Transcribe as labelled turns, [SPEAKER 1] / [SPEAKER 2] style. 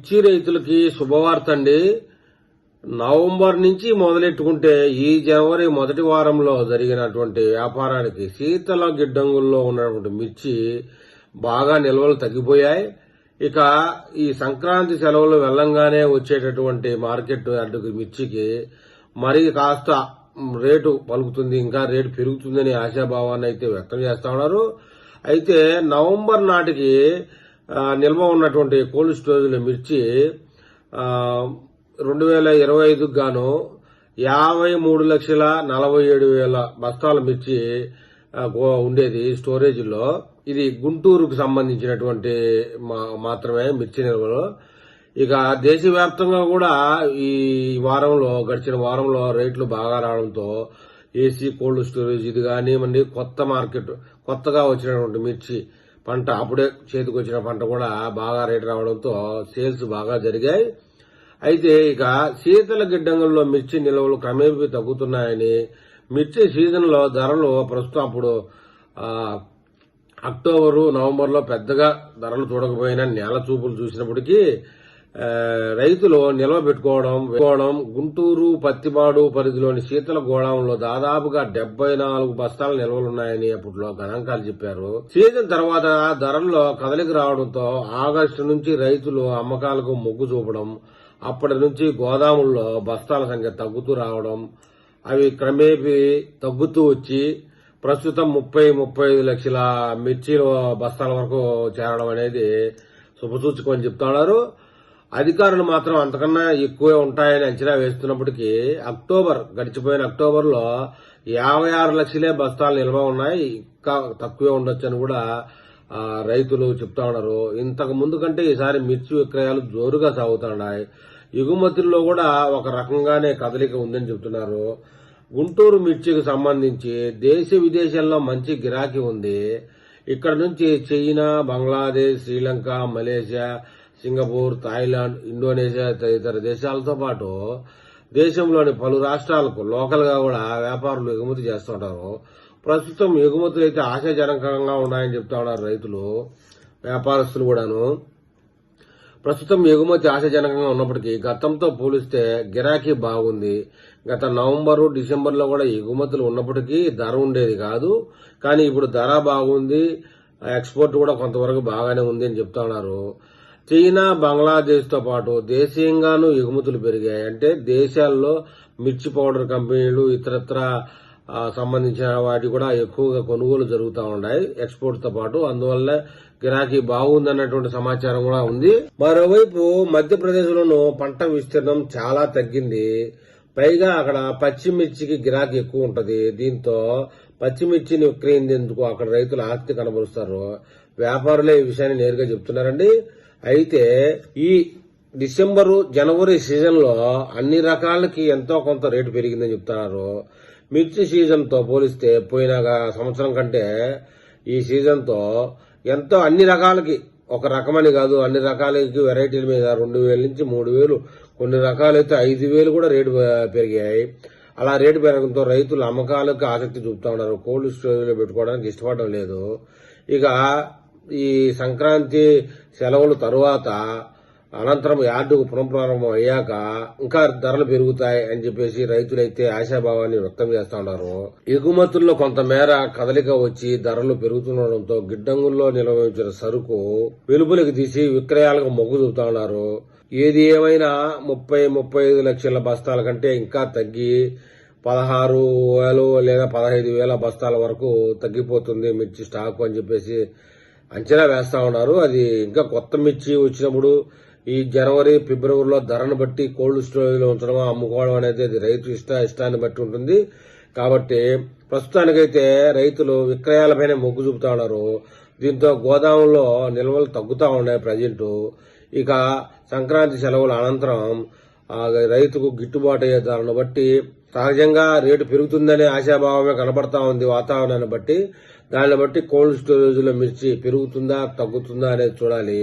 [SPEAKER 1] మిర్చి రైతులకి శుభవార్త అండి నవంబర్ నుంచి మొదలెట్టుకుంటే ఈ జనవరి మొదటి వారంలో జరిగినటువంటి వ్యాపారానికి శీతల గిడ్డంగుల్లో ఉన్నటువంటి మిర్చి బాగా నిల్వలు తగ్గిపోయాయి. ఇక ఈ సంక్రాంతి సెలవులు వెళ్ళంగానే వచ్చేటటువంటి మార్కెట్ అడ్డుకు మిర్చికి మరి కాస్త రేటు పలుకుతుంది ఇంకా రేటు పెరుగుతుందని ఆశాభావాన్ని అయితే వ్యక్తం చేస్తా ఉన్నారు. అయితే నవంబర్ నాటికి నిల్వ ఉన్నటువంటి కోల్డ్ స్టోరేజ్లో మిర్చి రెండు వేల ఇరవై ఐదుకు గాను యాభై మూడు లక్షల నలభై ఏడు వేల బస్తాల మిర్చి ఉండేది స్టోరేజ్లో. ఇది గుంటూరుకు సంబంధించినటువంటి మా- మాత్రమే మిర్చి నిల్వలు. ఇక దేశవ్యాప్తంగా కూడా ఈ వారంలో గడిచిన వారంలో రేట్లు బాగా రావడంతో ఏసీ కోల్డ్ స్టోరేజ్ ఇది కానివ్వండి కొత్త మార్కెట్ కొత్తగా వచ్చినటువంటి మిర్చి పంట అప్పుడే చేతికి వచ్చిన పంట కూడా బాగా రేటు రావడంతో సేల్స్ బాగా జరిగాయి. అయితే ఇక శీతల గిడ్డంగుల్లో మిర్చి నిల్వలు క్రమేపీ తగ్గుతున్నాయని మిర్చి సీజన్లో ధరలు ప్రస్తుతం అప్పుడు అక్టోబరు నవంబర్లో పెద్దగా ధరలు చూడకపోయినా నేల చూపులు చూసినప్పటికీ రైతులు నిల్వ పెట్టుకోవడం పెట్టుకోవడం గుంటూరు పత్తిపాడు పరిధిలోని శీతల గోడౌన్లో దాదాపుగా డెబ్బై నాలుగు బస్తాల నిల్వలున్నాయని అప్పట్లో గణాంకాలు చెప్పారు. సీజన్ తర్వాత ధరల్లో కదలికి రావడంతో ఆగస్టు నుంచి రైతులు అమ్మకాలకు మొగ్గు చూపడం అప్పటి నుంచి గోదాముల్లో బస్తాల సంఖ్య తగ్గుతూ రావడం అవి క్రమేపీ తగ్గుతూ వచ్చి ప్రస్తుతం ముప్పై ముప్పై ఐదు లక్షల మిర్చిలో బస్తాల వరకు చేరడం అనేది శుభసూచకం అని చెప్తున్నారు. అధికారులు మాత్రం అంతకన్నా ఎక్కువే ఉంటాయని అంచనా వేస్తున్నప్పటికీ అక్టోబర్ గడిచిపోయిన అక్టోబర్లో యాభై ఆరు లక్షలే బస్తాలు నిల్వ ఉన్నాయి. ఇంకా తక్కువే ఉండొచ్చు అని కూడా రైతులు చెప్తా ఉన్నారు. ఇంతకు ముందు కంటే ఈసారి మిర్చి విక్రయాలు జోరుగా సాగుతున్నాయి. ఎగుమతుల్లో కూడా ఒక రకంగానే కదలిక ఉందని చెబుతున్నారు గుంటూరు మిర్చికి సంబంధించి దేశ విదేశాల్లో మంచి గిరాకీ ఉంది. ఇక్కడ నుంచి China Bangladesh Sri Lanka Malaysia Singapore Thailand Indonesia తదితర దేశాలతో పాటు దేశంలోని పలు రాష్ట్రాలకు లోకల్గా కూడా వ్యాపారులు ఎగుమతి చేస్తుంటారు. ప్రస్తుతం ఎగుమతులు అయితే ఆశాజనకంగా ఉన్నాయని చెప్తా ఉన్నారు రైతులు వ్యాపారస్తులు కూడాను. ప్రస్తుతం ఎగుమతి ఆశాజనకంగా ఉన్నప్పటికీ గతంతో పోలిస్తే గిరాకీ బాగుంది. గత నవంబరు డిసెంబర్లో కూడా ఎగుమతులు ఉన్నప్పటికీ ధర ఉండేది కాదు. కానీ ఇప్పుడు ధర బాగుంది. ఎక్స్పోర్ట్ కూడా కొంతవరకు బాగానే ఉంది అని చెప్తా ఉన్నారు. చైనా బంగ్లాదేశ్తో పాటు దేశీయంగానూ ఎగుమతులు పెరిగాయి. అంటే దేశాల్లో మిర్చి పౌడర్ కంపెనీలు ఇతరత్ర సంబంధించిన వాటి కూడా ఎక్కువగా కొనుగోలు జరుగుతూ ఉన్నాయి ఎక్స్పోర్ట్తో పాటు. అందువల్ల గిరాకీ బాగుందన్నటువంటి సమాచారం కూడా ఉంది. మరోవైపు మధ్యప్రదేశ్లోనూ పంట విస్తీర్ణం చాలా తగ్గింది. పైగా అక్కడ పచ్చిమిర్చికి గిరాకీ ఎక్కువ ఉంటుంది. దీంతో పచ్చిమిర్చిని విక్రయించేందుకు అక్కడ రైతులు ఆసక్తి కనబరుస్తారు. వ్యాపారులే ఈ విషయాన్ని నేరుగా చెప్తున్నారండి. అయితే ఈ డిసెంబరు జనవరి సీజన్లో అన్ని రకాలకి ఎంతో కొంత రేటు పెరిగిందని చెప్తున్నారు. మిర్చి సీజన్తో పోలిస్తే పోయిన సంవత్సరం కంటే ఈ సీజన్తో ఎంతో అన్ని రకాలకి ఒక రకమని కాదు అన్ని రకాలకి వెరైటీల మీద రెండు వేల నుంచి మూడు వేలు కొన్ని రకాలైతే ఐదు వేలు కూడా రేటు పెరిగాయి. అలా రేటు పెరగడంతో రైతులు అమ్మకాలకు ఆసక్తి చూపుతా ఉన్నారు. కోల్డ్ స్టోరేజ్లో పెట్టుకోవడానికి ఇష్టపడడం లేదు. ఇక ఈ సంక్రాంతి సెలవుల తరువాత అనంతరం యార్డుకు పునఃప్రారంభం అయ్యాక ఇంకా ధరలు పెరుగుతాయి అని చెప్పేసి రైతులైతే ఆశాభావాన్ని వ్యక్తం చేస్తా ఉన్నారు. ఎగుమతుల్లో కొంతమేర కదలిక వచ్చి ధరలు పెరుగుతుండడంతో గిడ్డంగుల్లో నిల్వ ఉంచిన సరుకు వెలుపులకు తీసి విక్రయాలకు మొగ్గు చూపుతా ఉన్నారు. ఏది ఏమైనా ముప్పై ముప్పై ఐదు లక్షల బస్తాల కంటే ఇంకా తగ్గి పదహారు వేలు లేదా పదహైదు వేల బస్తాల వరకు తగ్గిపోతుంది మిర్చి స్టాక్ అని చెప్పేసి అంచనా వేస్తూ ఉన్నారు. అది ఇంకా కొత్త మిర్చి వచ్చినప్పుడు ఈ జనవరి ఫిబ్రవరిలో ధరను బట్టి కోల్డ్ స్టోరేజ్లో ఉంచడమో ఉంచడం అమ్ముకోవడం అనేది అది రైతు ఇష్ట ఇష్టాన్ని బట్టి ఉంటుంది. కాబట్టి ప్రస్తుతానికైతే రైతులు విక్రయాలపైనే మొగ్గు చూపుతా ఉన్నారు. దీంతో గోదాముల్లో నిల్వలు తగ్గుతూ ఉన్నాయి ప్రజెంట్. ఇక సంక్రాంతి సెలవుల అనంతరం రైతుకు గిట్టుబాటు అయ్యే ధరను బట్టి సహజంగా రేటు పెరుగుతుందనే ఆశాభావమే కనబడతా ఉంది వాతావరణాన్ని బట్టి. దాన్ని బట్టి కోల్డ్ స్టోరేజ్లో మిర్చి పెరుగుతుందా తగ్గుతుందా అనేది చూడాలి.